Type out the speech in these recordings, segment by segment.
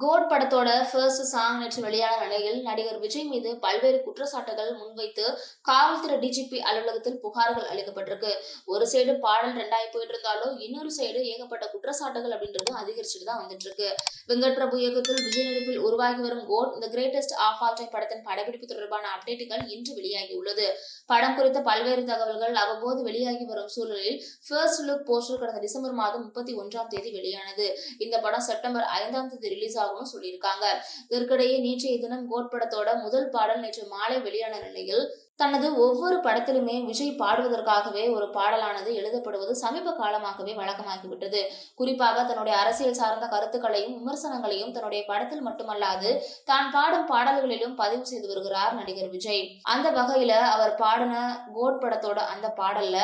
Code படத்தோட first song நேற்று வெளியான நிலையில் நடிகர் விஜய் மீது பல்வேறு குற்றச்சாட்டுகள் முன்வைத்து காவல்துறை டிஜிபி அலுவலகத்தில் புகார்கள் அளிக்கப்பட்டிருக்கு. ஒரு சைடு பாடல் ரெண்டாயி போயிட்டு இருந்தாலும் இன்னொரு சைடு ஏகப்பட்ட குற்றச்சாட்டுகள் அப்படின்றது அதிகரிச்சுட்டு தான் வந்துட்டு இருக்கு வெங்கட் பிரபு இயக்கத்தில் விஜய் நடிப்பில் உருவாகி வரும் GOAT the greatest of all time படத்தின் படப்பிடிப்பு தொடர்பான அப்டேட்டுகள் இன்று வெளியாகி உள்ளது படம் குறித்த பல்வேறு தகவல்கள் அவ்வப்போது வெளியாகி வரும் சூழலில் ஃபர்ஸ்ட் லுக் போஸ்டர் கடந்த டிசம்பர் மாதம் முப்பத்தி ஒன்றாம் தேதி வெளியானது. இந்த படம் செப்டம்பர் ஐந்தாம் தேதி ரிலீஸ் ஆகும்னு சொல்லியிருக்காங்க. இதற்கிடையே நேற்றைய தினம் கோட் படத்தோட முதல் பாடல் நேற்று மாலை வெளியான நிலையில் தனது ஒவ்வொரு படத்திலுமே விஜய் பாடுவதற்காகவே ஒரு பாடலானது எழுதப்படுவது சமீப காலமாகவே வழக்கமாகிவிட்டது. குறிப்பாக தன்னுடைய அரசியல் சார்ந்த கருத்துக்களையும் விமர்சனங்களையும் தன்னுடைய படத்தில் மட்டுமல்லாது தான் பாடும் பாடல்களிலும் பதிவு செய்து வருகிறார் நடிகர் விஜய். அந்த வகையில அவர் பாடின கோட் படத்தோட அந்த பாடல்ல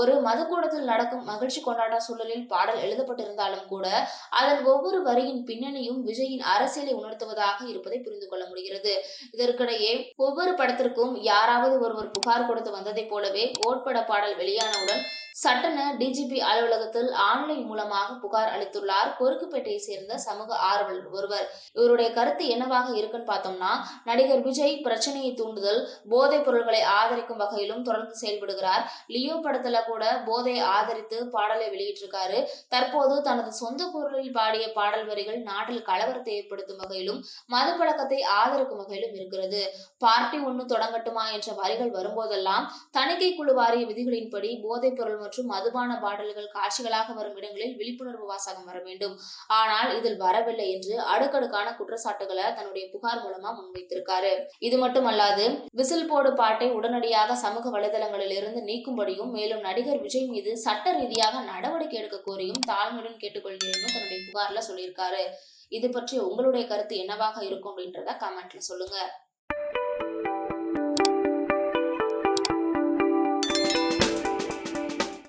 ஒரு மதுக்கூடத்தில் நடக்கும் மகிழ்ச்சி கொண்டாட்ட சூழலில் பாடல் எழுதப்பட்டிருந்தாலும் கூட அதன் ஒவ்வொரு வரியின் பின்னணியும் விஜயின் அரசியலை உணர்த்துவதாக இருப்பதை புரிந்து கொள்ள முடிகிறது. இதற்கிடையே ஒவ்வொரு படத்திற்கும் யாராவது ஒருவர் புகார் கொடுத்து வந்ததைப் போலவே கோட்பட பாடல் வெளியானவுடன் சட்டென டிஜிபி அலுவலகத்தில் ஆன்லைன் மூலமாக புகார் அளித்துள்ளார். கொருக்குப்பேட்டையை சேர்ந்த சமூக ஆர்வலர் ஒருவர். இவருடைய கருத்து என்னவாக இருக்குன்னு பார்த்தோம்னா நடிகர் விஜய் பிரச்சனையை தூண்டுதல் போதைப் பொருள்களை ஆதரிக்கும் வகையிலும் தொடர்ந்து செயல்படுகிறார். லியோ படத்துல கூட போதை ஆதரித்து பாடலை வெளியிட்டிருக்காரு. தற்போது தனது சொந்த குரலில் பாடிய பாடல் வரிகள் நாட்டில் கலவரத்தை ஏற்படுத்தும் வகையிலும் மது பழக்கத்தை ஆதரிக்கும் வகையிலும் இருக்கிறது. பார்ட்டி ஒன்று தொடங்கட்டுமா என்ற வரிகள் வரும்போதெல்லாம் தணிக்கை குழு வாரிய விதிகளின்படி போதைப் பொருள் மற்றும் மதுபான பாடல்கள் காட்சிகளாக வரும் இடங்களில் விழிப்புணர்வு வாசகம் வர வேண்டும். ஆனால் இதில் வரவில்லை என்று அடுக்கடுக்கான குற்றச்சாட்டுகளை தன்னுடைய புகார் மூலமா முன்வைத்திருக்காரு. இது மட்டுமல்லாது விசில் போடு பாட்டை உடனடியாக சமூக வலைதளங்களில் இருந்து நீக்கும்படியும் மேலும் நடிகர் விஜய் மீது சட்ட ரீதியாக நடவடிக்கை எடுக்க கோரியும் தாழ்மையுடன் கேட்டுக்கொள்கிறேன்னு தன்னுடைய புகார்ல சொல்லியிருக்காரு. இது பற்றி உங்களுடைய கருத்து என்னவாக இருக்கும் அப்படின்றத கமெண்ட்ல சொல்லுங்க.